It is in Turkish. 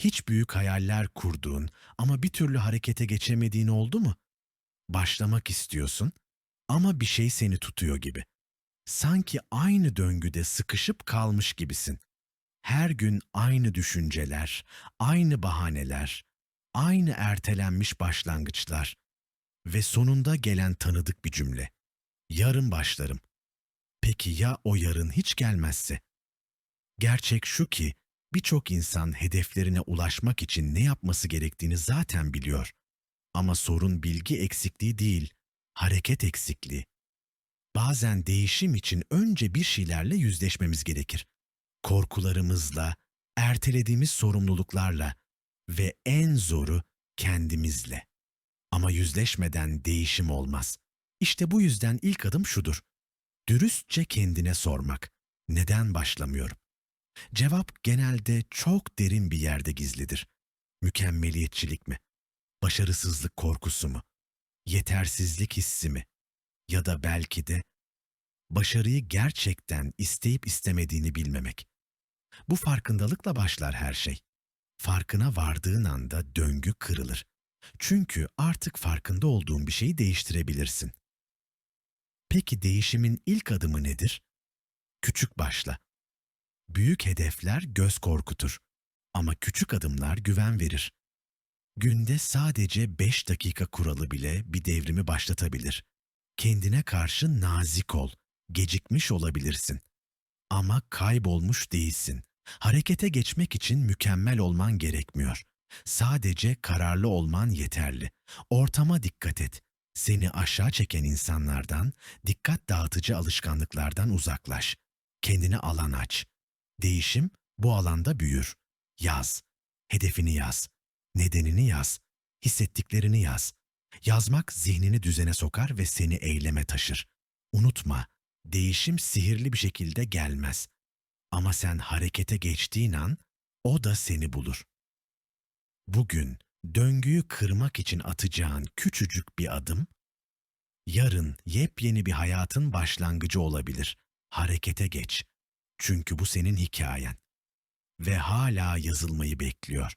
Hiç büyük hayaller kurduğun ama bir türlü harekete geçemediğin oldu mu? Başlamak istiyorsun ama bir şey seni tutuyor gibi. Sanki aynı döngüde sıkışıp kalmış gibisin. Her gün aynı düşünceler, aynı bahaneler, aynı ertelenmiş başlangıçlar ve sonunda gelen tanıdık bir cümle. Yarın başlarım. Peki ya o yarın hiç gelmezse? Gerçek şu ki birçok insan hedeflerine ulaşmak için ne yapması gerektiğini zaten biliyor. Ama sorun bilgi eksikliği değil, hareket eksikliği. Bazen değişim için önce bir şeylerle yüzleşmemiz gerekir. Korkularımızla, ertelediğimiz sorumluluklarla ve en zoru kendimizle. Ama yüzleşmeden değişim olmaz. İşte bu yüzden ilk adım şudur. Dürüstçe kendine sormak. Neden başlamıyorum? Cevap genelde çok derin bir yerde gizlidir. Mükemmeliyetçilik mi? Başarısızlık korkusu mu? Yetersizlik hissi mi? Ya da belki de başarıyı gerçekten isteyip istemediğini bilmemek. Bu farkındalıkla başlar her şey. Farkına vardığın anda döngü kırılır. Çünkü artık farkında olduğun bir şeyi değiştirebilirsin. Peki değişimin ilk adımı nedir? Küçük başla. Büyük hedefler göz korkutur ama küçük adımlar güven verir. Günde sadece 5 dakika kuralı bile bir devrimi başlatabilir. Kendine karşı nazik ol. Gecikmiş olabilirsin. Ama kaybolmuş değilsin. Harekete geçmek için mükemmel olman gerekmiyor. Sadece kararlı olman yeterli. Ortama dikkat et. Seni aşağı çeken insanlardan, dikkat dağıtıcı alışkanlıklardan uzaklaş. Kendine alan aç. Değişim bu alanda büyür. Yaz. Hedefini yaz. Nedenini yaz. Hissettiklerini yaz. Yazmak zihnini düzene sokar ve seni eyleme taşır. Unutma, değişim sihirli bir şekilde gelmez. Ama sen harekete geçtiğin an o da seni bulur. Bugün döngüyü kırmak için atacağın küçücük bir adım, yarın yepyeni bir hayatın başlangıcı olabilir. Harekete geç. Çünkü bu senin hikayen. Ve hala yazılmayı bekliyor.